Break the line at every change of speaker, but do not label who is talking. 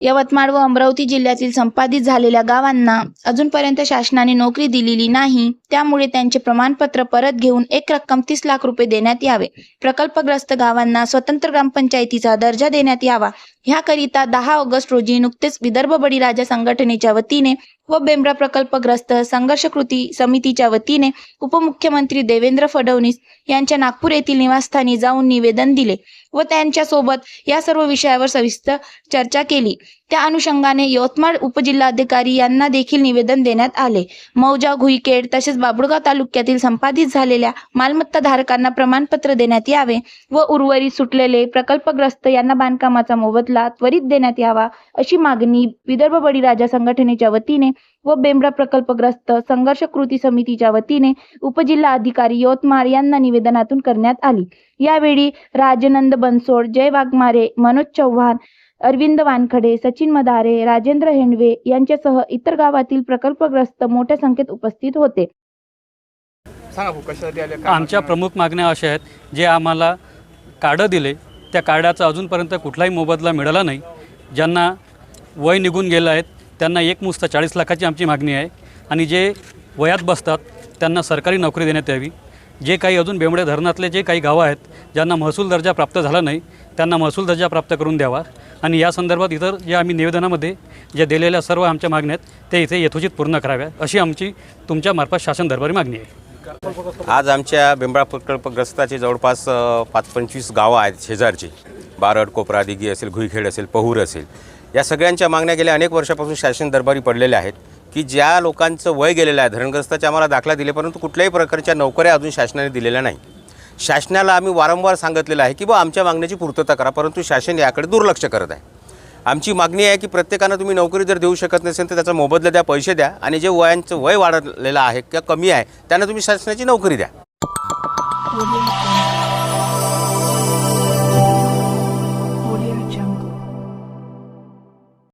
यवतमाळ व अमरावती जिल्ह्यातील संपादित झालेल्या गावांना अजूनपर्यंत शासनाने नोकरी दिलेली नाही. त्यामुळे त्यांचे प्रमाणपत्र परत घेऊन एक रक्कम तीस लाख रुपये देण्यात यावे. प्रकल्पग्रस्त गावांना स्वतंत्र ग्रामपंचायतीचा दर्जा देण्यात यावा. ह्याकरिता दहा ऑगस्ट रोजी नुकतेच विदर्भ बळीराजा संघटनेच्या वतीने व बेंब्रा प्रकल्पग्रस्त संघर्ष कृती समितीच्या वतीने उपमुख्यमंत्री देवेंद्र फडणवीस यांच्या नागपूर येथील निवासस्थानी जाऊन निवेदन दिले व त्यांच्यासोबत या सर्व विषयावर सविस्तर चर्चा केली. त्या अनुषंगाने यवतमाळ उपजिल्हाधिकारी यांना देखील निवेदन देण्यात आले. मौजा घुईकेड तसेच बाबुळगाव तालुक्यातील संपादित झालेल्या मालमत्ता धारकांना प्रमाणपत्र देण्यात यावे व उर्वरित सुटलेले प्रकल्पग्रस्त यांना बांधकामाचा मोबदला त्वरित देण्यात यावा अशी मागणी विदर्भ बळीराजा संघटनेच्या वतीने व बेंबरा प्रकल्पग्रस्त संघर्ष कृती समितीच्या वतीने उपजिल्हा अधिकारी यवतमाळ यांना निवेदनातून करण्यात आली. यावेळी राजनंद बनसोड जय वाघमारे मनोज चव्हाण अरविंद वानखडे सचिन मदारे राजेंद्र हेंडवे यांच्यासह इतर गावातील प्रकल्पग्रस्त मोठ्या संख्येत उपस्थित होते.
आमच्या प्रमुख मागण्या अशा आहेत जे आम्हाला कार्डं दिले त्या कार्डाचा अजूनपर्यंत कुठलाही मोबदला मिळाला नाही. ज्यांना वय निघून गेलं आहेत त्यांना एक मुस्त चाळीस लाखाची आमची मागणी आहे. आणि जे वयात बसतात त्यांना सरकारी नोकरी देण्यात यावी. जे काही अजून बेंबडे धरणातले जे काही गावं आहेत ज्यांना महसूल दर्जा प्राप्त झाला नाही त्यांना महसूल दर्जा प्राप्त करून द्यावा. आणि या संदर्भात इतर जे आम्ही निवेदनामध्ये ज्या दिलेल्या सर्व आमच्या मागण्या आहेत ते इथे यथोचित पूर्ण कराव्या अशी आमची तुमच्या मार्फत शासन दरबारी मागणी आहे.
आज आमच्या बेंबळा प्रकल्पग्रस्ताचे जवळपास पाच पंचवीस गावं आहेत शेजारची. बारड कोपरा दिघी असेल घुईखेड असेल पहूर असेल. या सगळ्यांच्या मागण्या गेल्या अनेक वर्षापासून शासन दरबारी पडलेल्या आहेत की ज्या लोकांचं वय गेलेलं आहे धरणग्रस्ताच्या आम्हाला दाखला दिले परंतु कुठल्याही प्रकारच्या नोकऱ्या अजून शासनाने दिलेल्या नाही. शासनाला आम्ही वारंवार सांगितलेलं आहे की बा आमच्या मागण्याची पूर्तता करा परंतु शासन याकडे दुर्लक्ष करत आहे. आमची मागणी आहे की प्रत्येकानं तुम्ही नोकरी जर देऊ शकत नसेल तर त्याचा मोबदला द्या पैसे द्या आणि जे वयांचं वय वाढलेलं आहे किंवा कमी आहे त्यांना तुम्ही शासनाची नोकरी द्या.